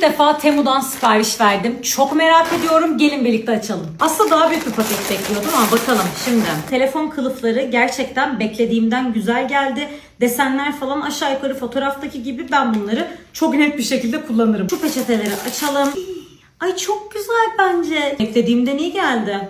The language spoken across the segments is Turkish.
İlk defa Temu'dan sipariş verdim. Çok merak ediyorum. Gelin birlikte açalım. Aslında daha büyük bir paket bekliyordum ama bakalım şimdi. Telefon kılıfları gerçekten beklediğimden güzel geldi. Desenler falan aşağı yukarı fotoğraftaki gibi ben bunları çok net bir şekilde kullanırım. Şu peçeteleri açalım. Ay çok güzel bence. Beklediğimden iyi geldi.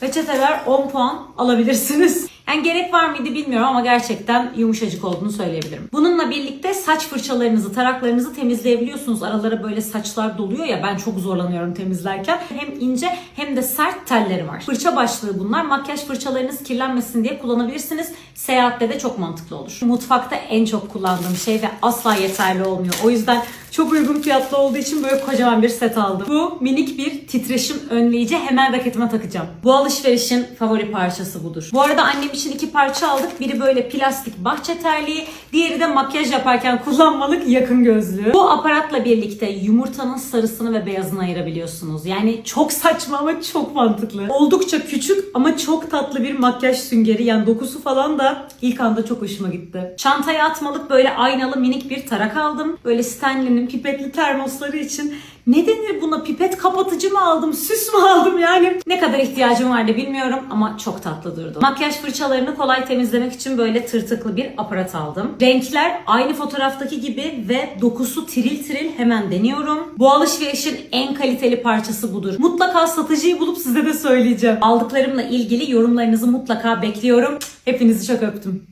Peçeteler 10 puan alabilirsiniz. Yani gerek var mıydı bilmiyorum ama gerçekten yumuşacık olduğunu söyleyebilirim. Bununla birlikte saç fırçalarınızı, taraklarınızı temizleyebiliyorsunuz. Aralara böyle saçlar doluyor ya ben çok zorlanıyorum temizlerken. Hem ince hem de sert telleri var. Fırça başlığı bunlar. Makyaj fırçalarınız kirlenmesin diye kullanabilirsiniz. Seyahatte de çok mantıklı olur. Mutfakta en çok kullandığım şey ve asla yeterli olmuyor. O yüzden çok uygun fiyatlı olduğu için böyle kocaman bir set aldım. Bu minik bir titreşim önleyici hemen raketime takacağım. Bu alışverişin favori parçası budur. Bu arada annem için iki parça aldık. Biri böyle plastik bahçe terliği, diğeri de makyaj yaparken kullanmalık yakın gözlüğü. Bu aparatla birlikte yumurtanın sarısını ve beyazını ayırabiliyorsunuz. Yani çok saçma ama çok mantıklı. Oldukça küçük ama çok tatlı bir makyaj süngeri. Yani dokusu falan da ilk anda çok hoşuma gitti. Çantaya atmalık böyle aynalı minik bir tarak aldım. Böyle Stanley'nin pipetli termosları için ne denir buna? Pipet kapatıcı mı aldım? Süs mü aldım yani? Ne kadar ihtiyacım vardı bilmiyorum ama çok tatlı durdu. Makyaj fırçalarını kolay temizlemek için böyle tırtıklı bir aparat aldım. Renkler aynı fotoğraftaki gibi ve dokusu tiril tiril hemen deniyorum. Bu alışverişin en kaliteli parçası budur. Mutlaka satıcıyı bulup size de söyleyeceğim. Aldıklarımla ilgili yorumlarınızı mutlaka bekliyorum. Hepinizi çok öptüm.